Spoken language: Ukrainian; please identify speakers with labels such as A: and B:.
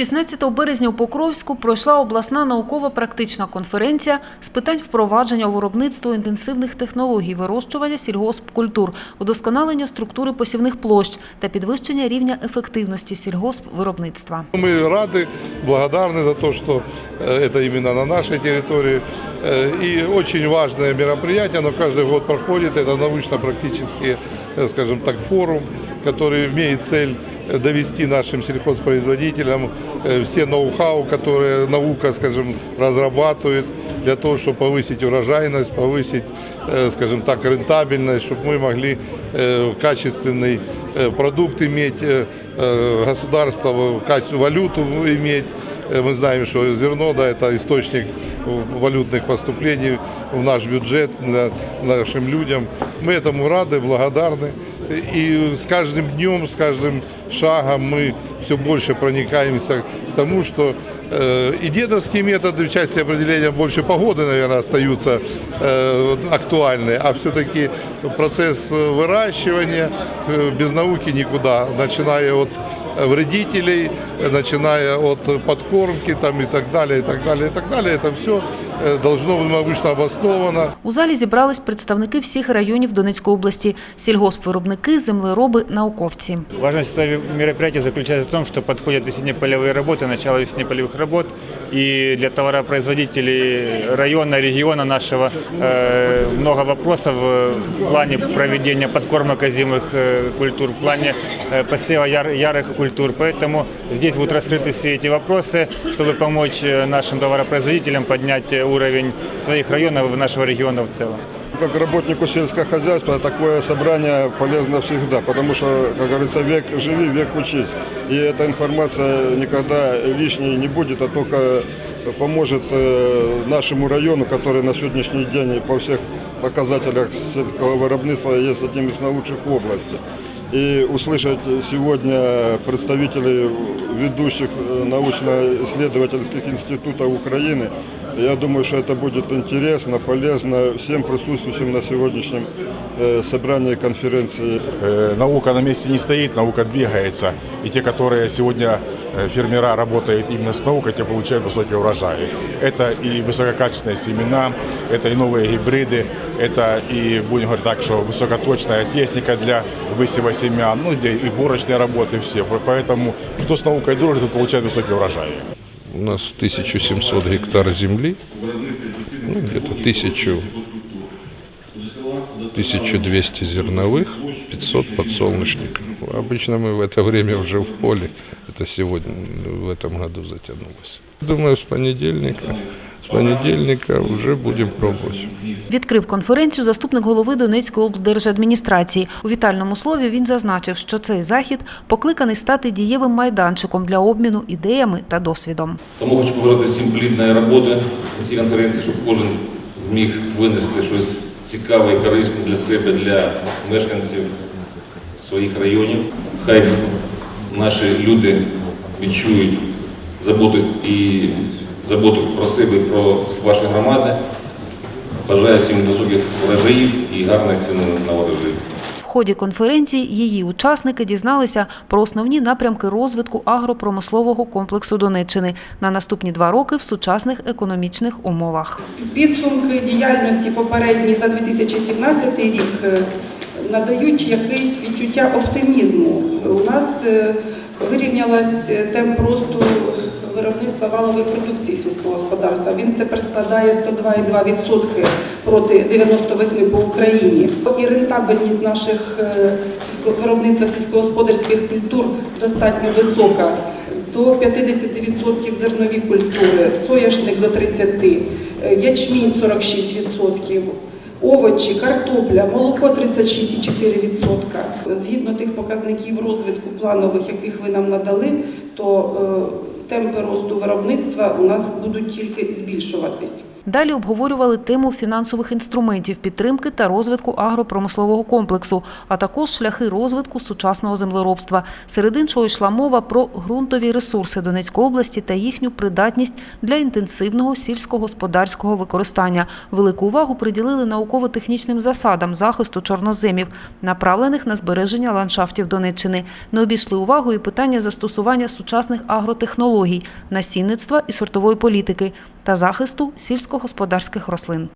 A: 16 березня у Покровську пройшла обласна наукова-практична конференція з питань впровадження у виробництво інтенсивних технологій вирощування сільгоспкультур, удосконалення структури посівних площ та підвищення рівня ефективності сільгоспвиробництва.
B: Мы рады, благодарны за то, что э, это именно на нашей территории. Э, И очень важное мероприятие, оно каждый год проходит. Это научно-практический, э, скажем так, форум, который имеет цель э, довести нашим сельхозпроизводителям э, все ноу-хау, которые наука, скажем, разрабатывает для того, чтобы повысить урожайность, повысить, э, скажем так, рентабельность, чтобы мы могли э, качественный э, продукт иметь, э, э, государство каче- валюту иметь. Э, Мы знаем, что зерно да, это источник валютных поступлений в наш бюджет для нашим людям. Мы этому рады, благодарны. И с каждым днем, с каждым шагом мы все больше проникаемся к тому, что э, и дедовские методы в части определения больше погоды, наверное, остаются э, актуальны, а все-таки процесс э, выращивания э, без науки никуда, начиная от вредителей, э, начиная от подкормки там, и так далее, и так далее, и так далее. Это все должно быть научно обосновано.
A: У залі зібрались представники всіх районів Донецької області – сільгоспвиробники, землероби, науковці.
C: Важность этого мероприятия заключается в том, что подходят весенне-полевые работы, начало весенне-полевых работ. И для товаропроизводителей района, региона нашего э, много вопросов э, в плане проведения подкормок озимых э, культур, в плане э, посева яр- ярых культур. Поэтому здесь будут раскрыты все эти вопросы, чтобы помочь э, нашим товаропроизводителям поднять э, уровень своих районов и нашего региона в целом.
D: Как работнику сельского хозяйства такое собрание полезно всегда, потому что, как говорится, век живи, век учись. И эта информация никогда лишней не будет, а только поможет э, нашему району, который на сегодняшний день по всех показателях сельского виробництва есть одним из наилучших в области. И услышать сегодня представителей ведущих э, научно-исследовательских институтов Украины, я думаю, что это будет интересно, полезно всем присутствующим на сегодняшнем э, собрании конференции.
E: Э, Наука на месте не стоит, наука двигается. И те, которые сегодня э, фермера работают именно с наукой, те получают высокие урожаи. Это и высококачественные семена, это и новые гибриды, это и, будем говорить так, что высокоточная техника для высева семян, ну, и борочные работы все. Поэтому кто с наукой дружит, тот получает высокие урожаи.
F: У нас 1700 гектар земли, ну, где-то 1000, 1200 зерновых, 500 подсолнечников. Обычно мы в это время уже в поле. Это сегодня, в этом году затянулось. Думаю, с понедельника, с понедельника уже будем пробовать.
A: Відкрив конференцію заступник голови Донецької облдержадміністрації. У вітальному слові він зазначив, що цей захід покликаний стати дієвим майданчиком для обміну ідеями та досвідом.
G: Тому хочу побажати всім плідної роботи на цій конференції, щоб кожен зміг винести щось цікаве і корисне для себе, для мешканців своїх районів. Хай наші люди відчують заботу і заботу про себе, і про ваші громади. Бажаю всім високих врожаїв і гарних цін на урожаї.
A: Ході конференції її учасники дізналися про основні напрямки розвитку агропромислового комплексу Донеччини на наступні два роки в сучасних економічних умовах.
H: Підсумки діяльності попередні за 2017 рік е, надають якесь відчуття оптимізму. У нас е, вирівнялась е, темп росту виробництва валової продукції сільського господарства. Він тепер складає 102,2% проти 98 по Україні. І рентабельність наших е, виробництва сільськогосподарських культур достатньо висока. До 50% зернові культури, соняшник до 30%, е, ячмінь 46%, овочі, картопля, молоко 36,4%. Згідно тих показників розвитку планових, яких ви нам надали, то е, темпи росту виробництва у нас будуть тільки збільшуватись.
A: Далі обговорювали тему фінансових інструментів підтримки та розвитку агропромислового комплексу, а також шляхи розвитку сучасного землеробства. Серед іншого йшла мова про ґрунтові ресурси Донецької області та їхню придатність для інтенсивного сільськогосподарського використання. Велику увагу приділили науково-технічним засадам захисту чорноземів, направлених на збереження ландшафтів Донеччини. Не обійшли увагою і питання застосування сучасних агротехнологій, насінництва і сортової політики та захисту сільськогосподарських рослин.